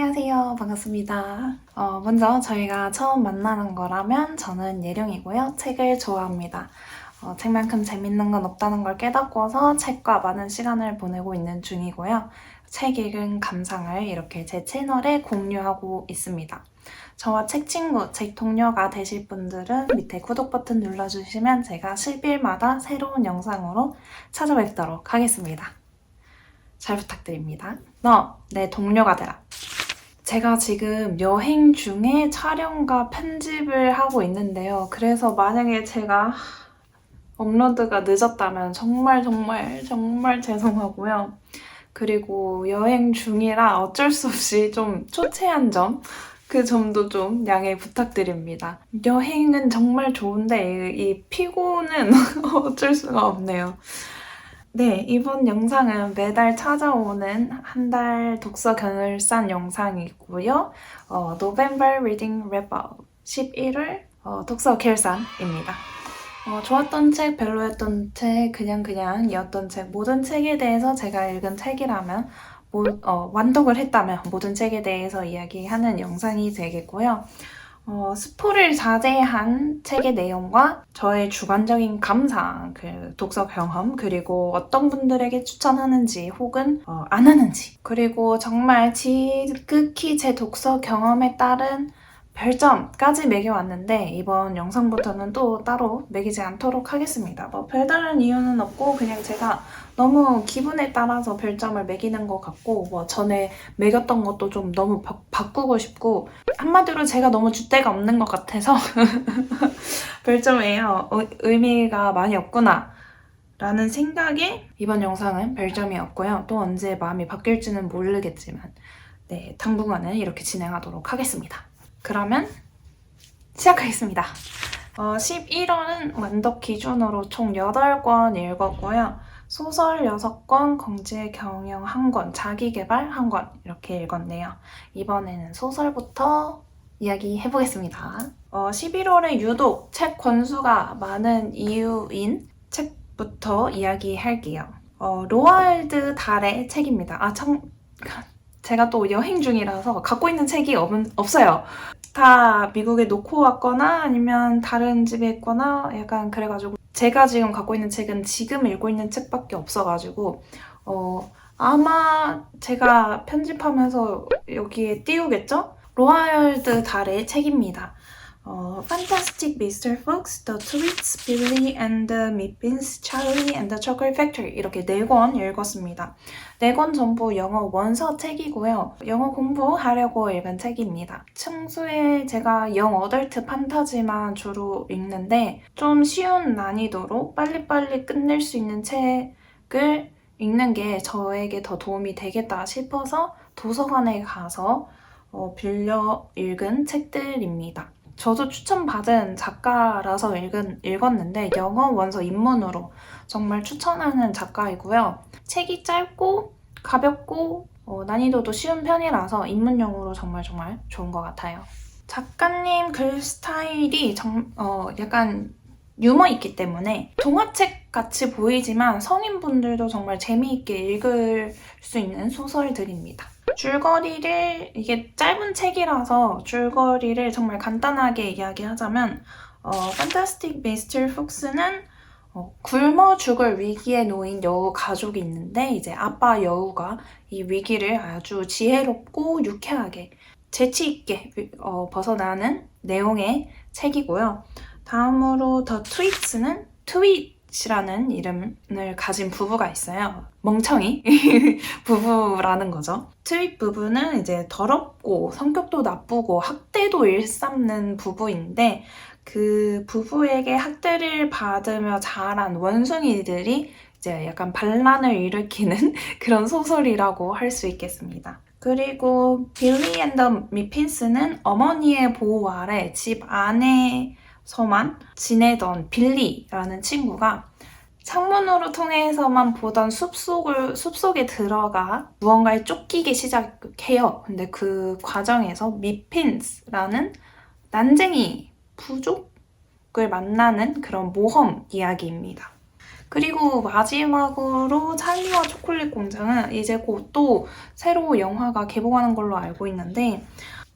안녕하세요. 반갑습니다. 어, 먼저 저희가 처음 만나는 거라면 저는 예령이고요. 책을 좋아합니다. 어, 책만큼 재밌는 건 없다는 걸 깨닫고서 책과 많은 시간을 보내고 있는 중이고요. 책 읽은 감상을 이렇게 제 채널에 공유하고 있습니다. 저와 책 친구, 책 동료가 되실 분들은 밑에 구독 버튼 눌러주시면 제가 10일마다 새로운 영상으로 찾아뵙도록 하겠습니다. 잘 부탁드립니다. 너, 내 동료가 되라. 제가 지금 여행 중에 촬영과 편집을 하고 있는데요. 그래서 만약에 제가 업로드가 늦었다면 정말 정말 정말 죄송하고요. 그리고 여행 중이라 어쩔 수 없이 좀 초췌한 점, 그 점도 좀 양해 부탁드립니다. 여행은 정말 좋은데 이, 이 피곤은 어쩔 수가 없네요. 네, 이번 영상은 매달 찾아오는 한 달 독서 결산 영상이고요. 어, November Reading Wrap Up 11월 어, 독서 결산입니다. 어, 좋았던 책, 별로였던 책, 그냥 그냥이었던 책, 모든 책에 대해서 제가 읽은 책이라면 모, 어, 완독을 했다면 모든 책에 대해서 이야기하는 영상이 되겠고요. 어, 스포를 자제한 책의 내용과 저의 주관적인 감상, 그 독서 경험, 그리고 어떤 분들에게 추천하는지 혹은 어, 안 하는지, 그리고 정말 지극히 제 독서 경험에 따른 별점까지 매겨왔는데 이번 영상부터는 또 따로 매기지 않도록 하겠습니다. 뭐 별다른 이유는 없고 그냥 제가 너무 기분에 따라서 별점을 매기는 것 같고 뭐 전에 매겼던 것도 좀 너무 바, 바꾸고 싶고 한마디로 제가 너무 줏대가 없는 것 같아서 별점에 어, 의미가 많이 없구나 라는 생각에 이번 영상은 별점이 없고요. 또 언제 마음이 바뀔지는 모르겠지만 네, 당분간은 이렇게 진행하도록 하겠습니다. 그러면 시작하겠습니다. 어, 11월은 완독 기준으로 총 8권 읽었고요. 소설 6권, 공지 경영 1권, 자기개발 1권 이렇게 읽었네요. 이번에는 소설부터 이야기해 보겠습니다. 어, 11월에 유독 책 권수가 많은 이유인 책부터 이야기할게요. 어, 로알드 달의 책입니다. 아, 참, 제가 또 여행 중이라서 갖고 있는 책이 없, 없어요. 다 미국에 놓고 왔거나 아니면 다른 집에 있거나 약간 그래가지고 제가 지금 갖고 있는 책은 지금 읽고 있는 책밖에 없어가지고 어 아마 제가 편집하면서 여기에 띄우겠죠? 로아열드 달의 책입니다. 어, Fantastic Mr. Fox, The Tweets, Billy and the Mippins, Charlie and the Chocolate Factory 이렇게 네 권 읽었습니다. 네 권 전부 영어 원서 책이고요. 영어 공부하려고 읽은 책입니다. 청소에 제가 영 어덜트 판타지만 주로 읽는데 좀 쉬운 난이도로 빨리빨리 끝낼 수 있는 책을 읽는 게 저에게 더 도움이 되겠다 싶어서 도서관에 가서 어, 빌려 읽은 책들입니다. 저도 추천받은 작가라서 읽은, 읽었는데 영어 원서 입문으로 정말 추천하는 작가이고요. 책이 짧고 가볍고 어, 난이도도 쉬운 편이라서 입문용으로 정말 정말 좋은 것 같아요. 작가님 글 스타일이 정, 어, 약간 유머 있기 때문에 동화책 같이 보이지만 성인분들도 정말 재미있게 읽을 수 있는 소설들입니다. 줄거리를 이게 짧은 책이라서 줄거리를 정말 간단하게 이야기하자면 어, 판타스틱 미스터 폭스는 어, 굶어 죽을 위기에 놓인 여우 가족이 있는데 이제 아빠 여우가 이 위기를 아주 지혜롭고 유쾌하게 재치 있게 어, 벗어나는 내용의 책이고요. 다음으로 더 트윗스는 트윗 이라는 이름을 가진 부부가 있어요. 멍청이 부부라는 거죠. 트윗 부부는 이제 더럽고 성격도 나쁘고 학대도 일삼는 부부인데 그 부부에게 학대를 받으며 자란 원숭이들이 이제 약간 반란을 일으키는 그런 소설이라고 할 수 있겠습니다. 그리고 빌리 앤더 미핀스는 어머니의 보호 아래 집 안에 서만 지내던 빌리라는 친구가 창문으로 통해서만 보던 숲속을, 숲속에 들어가 무언가에 쫓기기 시작해요. 근데 그 과정에서 미핀스라는 난쟁이 부족을 만나는 그런 모험 이야기입니다. 그리고 마지막으로 찰리와 초콜릿 공장은 이제 곧 또 새로 영화가 개봉하는 걸로 알고 있는데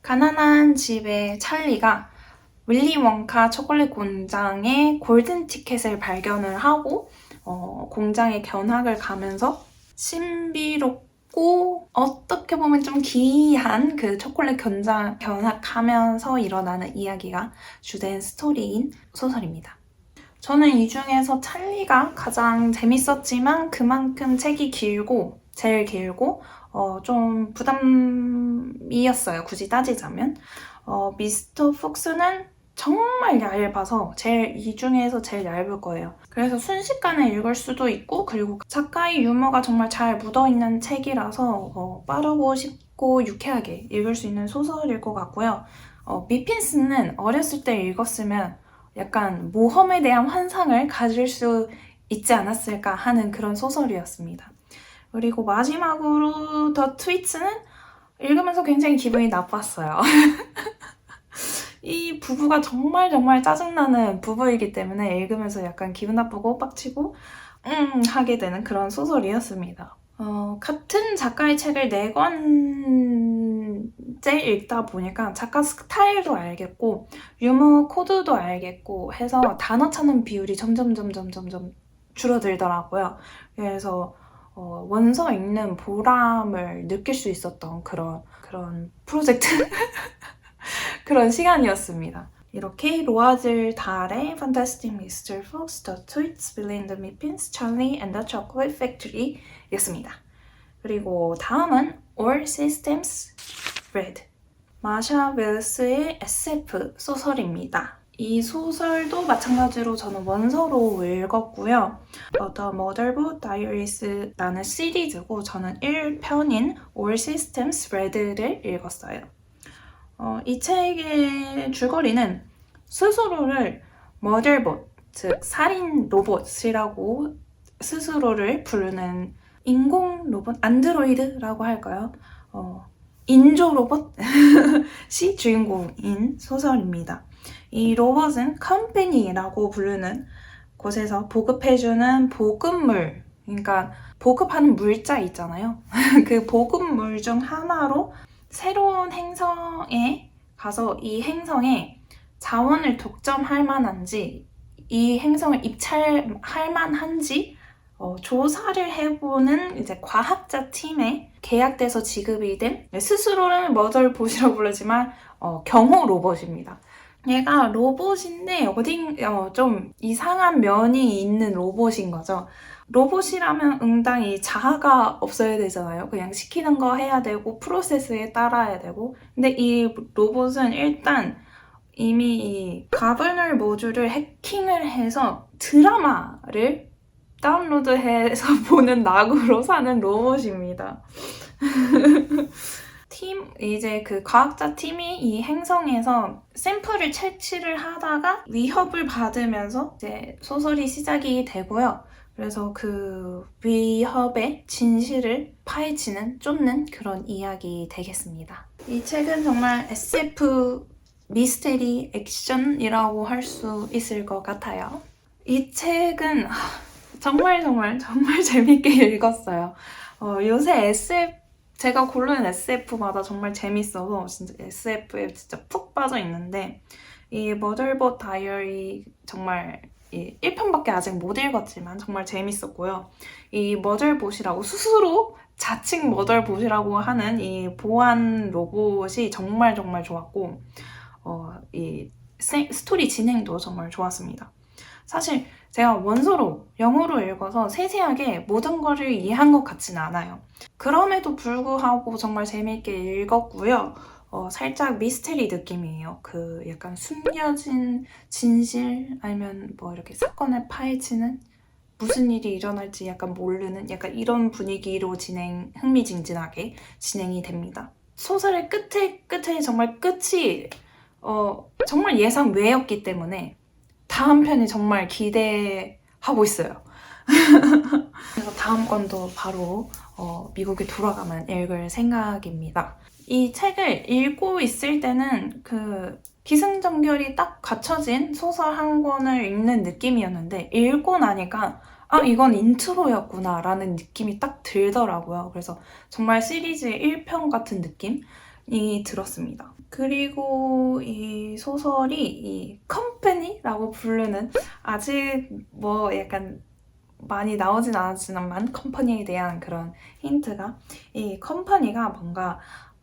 가난한 집의 찰리가 윌리 원카 초콜릿 공장의 골든 티켓을 발견을 하고 어, 공장의 견학을 가면서 신비롭고 어떻게 보면 좀 기이한 그 초콜릿 견장, 견학하면서 일어나는 이야기가 주된 스토리인 소설입니다. 저는 이 중에서 찰리가 가장 재밌었지만 그만큼 책이 길고 제일 길고 어, 좀 부담이었어요. 굳이 따지자면. 어, 미스터 폭스는 정말 얇아서 제일 이 중에서 제일 얇을 거예요. 그래서 순식간에 읽을 수도 있고 그리고 작가의 유머가 정말 잘 묻어있는 책이라서 어, 빠르고 쉽고 유쾌하게 읽을 수 있는 소설일 것 같고요. 어, 미핀스는 어렸을 때 읽었으면 약간 모험에 대한 환상을 가질 수 있지 않았을까 하는 그런 소설이었습니다. 그리고 마지막으로 더 트위츠는 읽으면서 굉장히 기분이 나빴어요. 이 부부가 정말 정말 짜증나는 부부이기 때문에 읽으면서 약간 기분 나쁘고 빡치고 음 하게 되는 그런 소설이었습니다. 어, 같은 작가의 책을 네 권째 읽다 보니까 작가 스타일도 알겠고 유머 코드도 알겠고 해서 단어 찾는 비율이 점점 점점 점점 줄어들더라고요. 그래서 어, 원서 읽는 보람을 느낄 수 있었던 그런 그런 프로젝트 그런 시간이었습니다. 이렇게 로아즐 달의 Fantastic Mr. Fox, The Tweets, Billy and the Mippins, Charlie and the Chocolate Factory 였습니다. 그리고 다음은 All Systems Red 마샤 웰스의 SF 소설입니다. 이 소설도 마찬가지로 저는 원서로 읽었고요. 어, The Motherboard Diaries라는 시리즈고 저는 1편인 All Systems Red를 읽었어요. 어, 이 책의 줄거리는 스스로를 머들봇, 즉 살인 로봇이라고 스스로를 부르는 인공 로봇, 안드로이드라고 할까요? 어, 인조 로봇이 주인공인 소설입니다. 이 로봇은 컴퍼니라고 부르는 곳에서 보급해주는 보급물, 그러니까 보급하는 물자 있잖아요. 그 보급물 중 하나로 새로운 행성에 가서 이 행성에 자원을 독점할 만한지, 이 행성을 입찰할 만한지 어, 조사를 해보는 이제 과학자 팀에 계약돼서 지급이 된 스스로는 머덜봇이라고 부르지만 어, 경호 로봇입니다. 얘가 로봇인데 어딘 어, 좀 이상한 면이 있는 로봇인 거죠. 로봇이라면 응당히 자아가 없어야 되잖아요. 그냥 시키는 거 해야 되고 프로세스에 따라야 되고. 근데 이 로봇은 일단 이미 이 가버널 모듈을 해킹을 해서 드라마를 다운로드해서 보는 낙으로 사는 로봇입니다. 팀, 이제 그 과학자 팀이 이 행성에서 샘플을 채취를 하다가 위협을 받으면서 이제 소설이 시작이 되고요. 그래서 그 위협의 진실을 파헤치는, 쫓는 그런 이야기 되겠습니다. 이 책은 정말 SF 미스테리 액션이라고 할 수 있을 것 같아요. 이 책은 정말 정말 정말 재밌게 읽었어요. 어, 요새 SF 제가 고르는 SF마다 정말 재밌어서 진짜 SF에 진짜 푹 빠져 있는데 이 머덜봇 다이어리 정말 이 1편밖에 아직 못 읽었지만 정말 재밌었고요. 이 머덜봇이라고 스스로 자칭 머덜봇이라고 하는 이 보안 로봇이 정말 정말 좋았고 어, 이 스토리 진행도 정말 좋았습니다. 사실 제가 원서로 영어로 읽어서 세세하게 모든 거를 이해한 것 같지는 않아요. 그럼에도 불구하고 정말 재미있게 읽었고요. 어, 살짝 미스테리 느낌이에요. 그 약간 숨겨진 진실 아니면 뭐 이렇게 사건을 파헤치는 무슨 일이 일어날지 약간 모르는 약간 이런 분위기로 진행 흥미진진하게 진행이 됩니다. 소설의 끝에 끝에 정말 끝이 어, 정말 예상 외였기 때문에 다음 편이 정말 기대하고 있어요. 그래서 다음 건도 바로 어, 미국에 돌아가면 읽을 생각입니다. 이 책을 읽고 있을 때는 그 기승전결이 딱 갖춰진 소설 한 권을 읽는 느낌이었는데 읽고 나니까 아, 이건 인트로였구나 라는 느낌이 딱 들더라고요. 그래서 정말 시리즈의 1편 같은 느낌이 들었습니다. 그리고 이 소설이 이 컴퍼니라고 부르는 아직 뭐 약간 많이 나오진 않았지만 컴퍼니에 대한 그런 힌트가 이 컴퍼니가 뭔가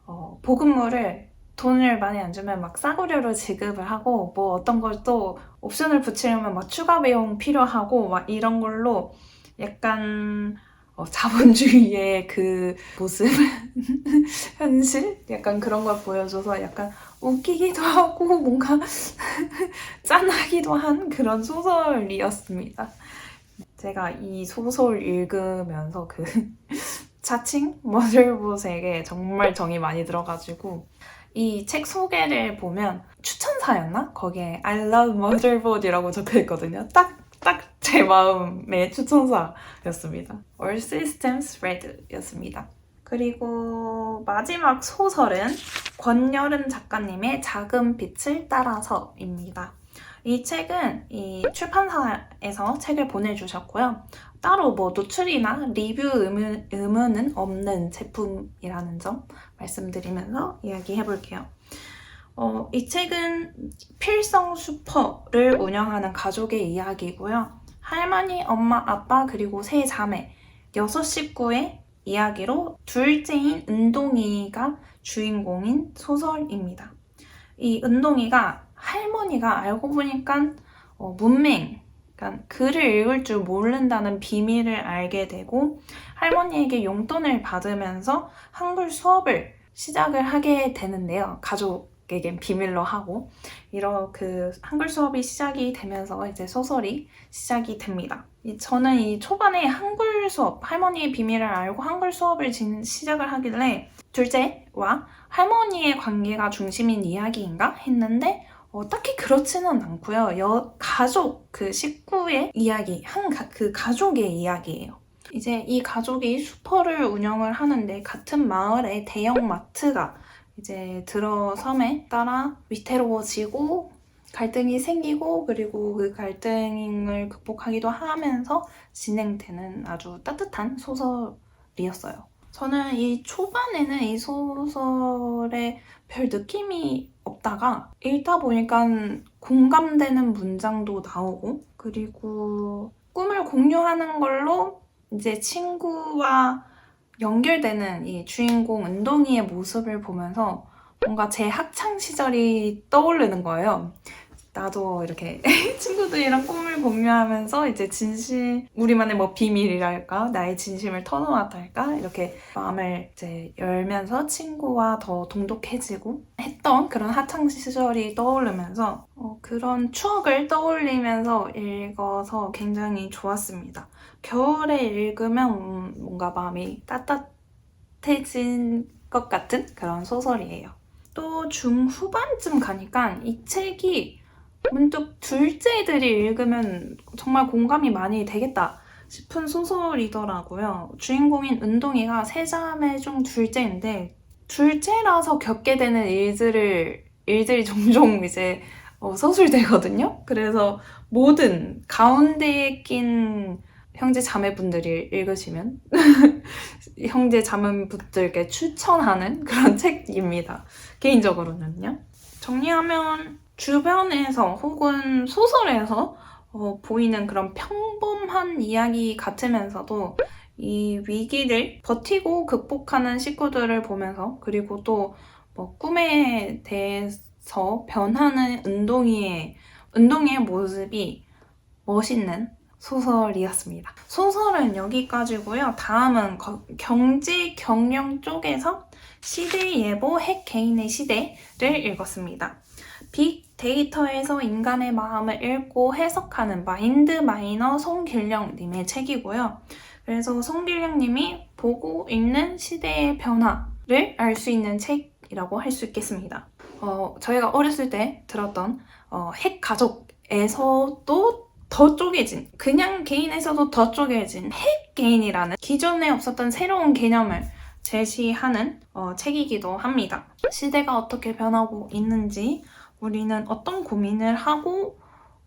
어, 보급물을 돈을 많이 안 주면 막 싸구려로 지급을 하고 뭐 어떤 걸 또 옵션을 붙이려면 막 추가 비용 필요하고 막 이런 걸로 약간 어, 자본주의의 그 모습 현실 약간 그런 걸 보여줘서 약간 웃기기도 하고 뭔가 짠하기도 한 그런 소설이었습니다. 제가 이 소설 읽으면서 그 자칭 머들봇에게 정말 정이 많이 들어가지고 이 책 소개를 보면 추천사였나? 거기에 I love motherboard이라고 적혀 있거든요. 딱, 딱 제 마음의 추천사였습니다. All systems red였습니다. 그리고 마지막 소설은 권여름 작가님의 작은 빛을 따라서입니다. 이 책은 이 출판사에서 책을 보내주셨고요. 따로 뭐 노출이나 리뷰 의무, 의무는 없는 제품이라는 점 말씀드리면서 이야기해 볼게요. 어, 이 책은 필성 슈퍼를 운영하는 가족의 이야기고요. 할머니, 엄마, 아빠, 그리고 세 자매, 여섯 식구의 이야기로 둘째인 은동이가 주인공인 소설입니다. 이 은동이가 할머니가 알고 보니까 어, 문맹, 그러니까 글을 읽을 줄 모른다는 비밀을 알게 되고 할머니에게 용돈을 받으면서 한글 수업을 시작을 하게 되는데요. 가족에겐 비밀로 하고 이런 그 한글 수업이 시작이 되면서 이제 소설이 시작이 됩니다. 이- 저는 이 초반에 한글 수업 할머니의 비밀을 알고 한글 수업을 진- 시작을 하길래 둘째와 할머니의 관계가 중심인 이야기인가 했는데 어, 딱히 그렇지는 않고요. 여, 가족, 그 식구의 이야기, 한그 가족의 이야기예요. 이제 이 가족이 슈퍼를 운영을 하는데 같은 마을에 대형 마트가 이제 들어섬에 따라 위태로워지고 갈등이 생기고 그리고 그 갈등을 극복하기도 하면서 진행되는 아주 따뜻한 소설이었어요. 저는 이 초반에는 이 소설에 별 느낌이 없다가 읽다 보니까 공감되는 문장도 나오고 그리고 꿈을 공유하는 걸로 이제 친구와 연결되는 이 주인공 은동이의 모습을 보면서 뭔가 제 학창 시절이 떠오르는 거예요. 나도 이렇게 친구들이랑 꿈을 공유하면서 이제 진심, 우리만의 뭐 비밀이랄까, 나의 진심을 터놓았달까, 이렇게 마음을 이제 열면서 친구와 더 동독해지고 했던 그런 학창 시절이 떠오르면서 어, 그런 추억을 떠올리면서 읽어서 굉장히 좋았습니다. 겨울에 읽으면 음, 뭔가 마음이 따뜻해진 것 같은 그런 소설이에요. 또 중후반쯤 가니까 이 책이 문득 둘째들이 읽으면 정말 공감이 많이 되겠다 싶은 소설이더라고요. 주인공인 은동이가 세 자매 중 둘째인데 둘째라서 겪게 되는 일들을 일들이 종종 이제 어, 서술되거든요. 그래서 모든 가운데에 낀 형제 자매분들이 읽으시면 형제 자매분들께 추천하는 그런 책입니다. 개인적으로는요. 정리하면 주변에서 혹은 소설에서 어, 보이는 그런 평범한 이야기 같으면서도 이 위기를 버티고 극복하는 식구들을 보면서 그리고 또 뭐 꿈에 대해서 변하는 운동이의 운동의 모습이 멋있는 소설이었습니다. 소설은 여기까지고요. 다음은 거- 경제 경영 쪽에서 시대 예보 핵 개인의 시대를 읽었습니다. 빅 데이터에서 인간의 마음을 읽고 해석하는 마인드 마이너 송길령님의 책이고요. 그래서 송길령님이 보고 있는 시대의 변화를 알 수 있는 책이라고 할 수 있겠습니다. 어, 저희가 어렸을 때 들었던 어, 핵 가족에서도 더 쪼개진, 그냥 개인에서도 더 쪼개진 핵 개인이라는 기존에 없었던 새로운 개념을 제시하는 어, 책이기도 합니다. 시대가 어떻게 변하고 있는지, 우리는 어떤 고민을 하고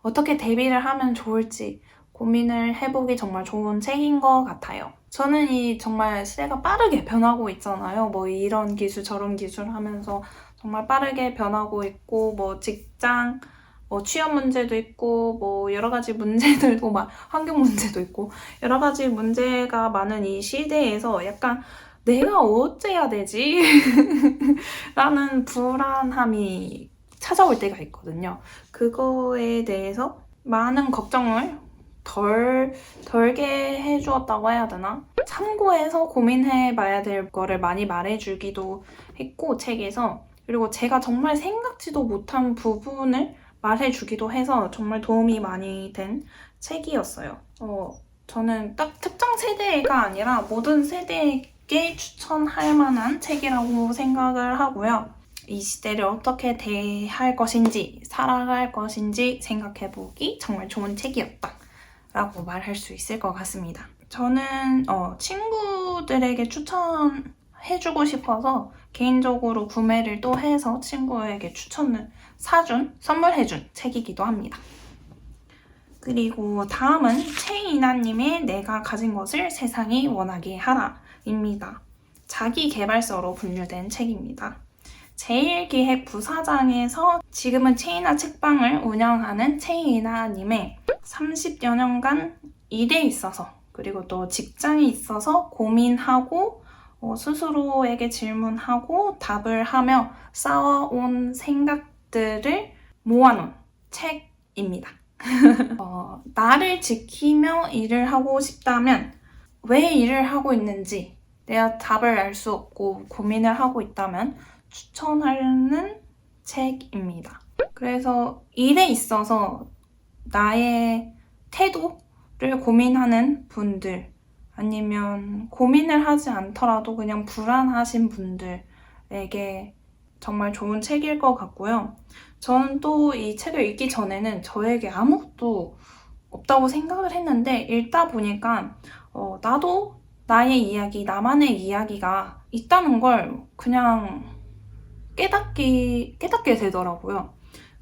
어떻게 대비를 하면 좋을지 고민을 해보기 정말 좋은 책인 것 같아요. 저는 이 정말 시대가 빠르게 변하고 있잖아요. 뭐 이런 기술 저런 기술 하면서 정말 빠르게 변하고 있고 뭐 직장 뭐 취업 문제도 있고 뭐 여러 가지 문제들도 막 환경 문제도 있고 여러 가지 문제가 많은 이 시대에서 약간 내가 어째야 되지? 라는 불안함이 찾아올 때가 있거든요. 그거에 대해서 많은 걱정을 덜, 덜게 해주었다고 해야 되나? 참고해서 고민해 봐야 될 거를 많이 말해주기도 했고, 책에서. 그리고 제가 정말 생각지도 못한 부분을 말해주기도 해서 정말 도움이 많이 된 책이었어요. 어, 저는 딱 특정 세대가 아니라 모든 세대에게 추천할 만한 책이라고 생각을 하고요. 이 시대를 어떻게 대할 것인지, 살아갈 것인지 생각해보기 정말 좋은 책이었다. 라고 말할 수 있을 것 같습니다. 저는 어, 친구들에게 추천해주고 싶어서 개인적으로 구매를 또 해서 친구에게 추천을 사준, 선물해준 책이기도 합니다. 그리고 다음은 최이나님의 내가 가진 것을 세상이 원하게 하라 입니다. 자기 개발서로 분류된 책입니다. 제일기획 부사장에서 지금은 체이나 책방을 운영하는 체이나님의 30여 년간 일에 있어서 그리고 또 직장에 있어서 고민하고 어, 스스로에게 질문하고 답을 하며 쌓아온 생각들을 모아놓은 책입니다. 어, 나를 지키며 일을 하고 싶다면 왜 일을 하고 있는지 내가 답을 알 수 없고 고민을 하고 있다면 추천하는 책입니다. 그래서 일에 있어서 나의 태도를 고민하는 분들 아니면 고민을 하지 않더라도 그냥 불안하신 분들에게 정말 좋은 책일 것 같고요. 저는 또 이 책을 읽기 전에는 저에게 아무것도 없다고 생각을 했는데 읽다 보니까 어, 나도 나의 이야기, 나만의 이야기가 있다는 걸 그냥 깨닫기, 깨닫게 되더라고요.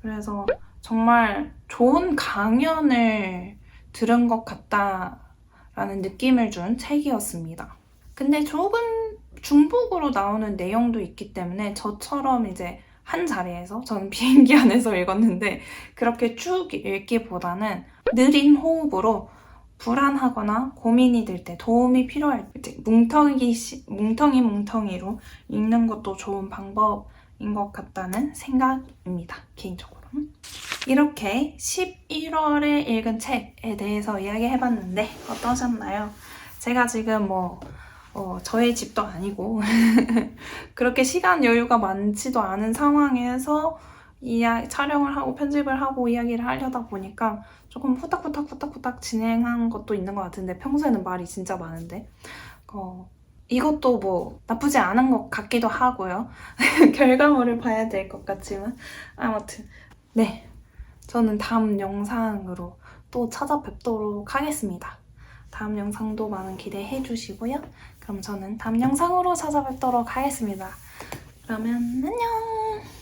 그래서 정말 좋은 강연을 들은 것 같다라는 느낌을 준 책이었습니다. 근데 조금 중복으로 나오는 내용도 있기 때문에 저처럼 이제 한 자리에서 저는 비행기 안에서 읽었는데 그렇게 쭉 읽기보다는 느린 호흡으로 불안하거나 고민이 들때 도움이 필요할 때 뭉텅이 뭉텅이 뭉텅이로 읽는 것도 좋은 방법인 것 같다는 생각입니다 개인적으로 이렇게 11월에 읽은 책에 대해서 이야기해봤는데 어떠셨나요? 제가 지금 뭐 어, 저의 집도 아니고 그렇게 시간 여유가 많지도 않은 상황에서 이야 촬영을 하고 편집을 하고 이야기를 하려다 보니까 조금 후딱후딱 후딱후딱 진행한 것도 있는 것 같은데 평소에는 말이 진짜 많은데 어, 이것도 뭐 나쁘지 않은 것 같기도 하고요. 결과물을 봐야 될 것 같지만. 아무튼. 네. 저는 다음 영상으로 또 찾아뵙도록 하겠습니다. 다음 영상도 많은 기대해 주시고요. 그럼 저는 다음 영상으로 찾아뵙도록 하겠습니다. 그러면 안녕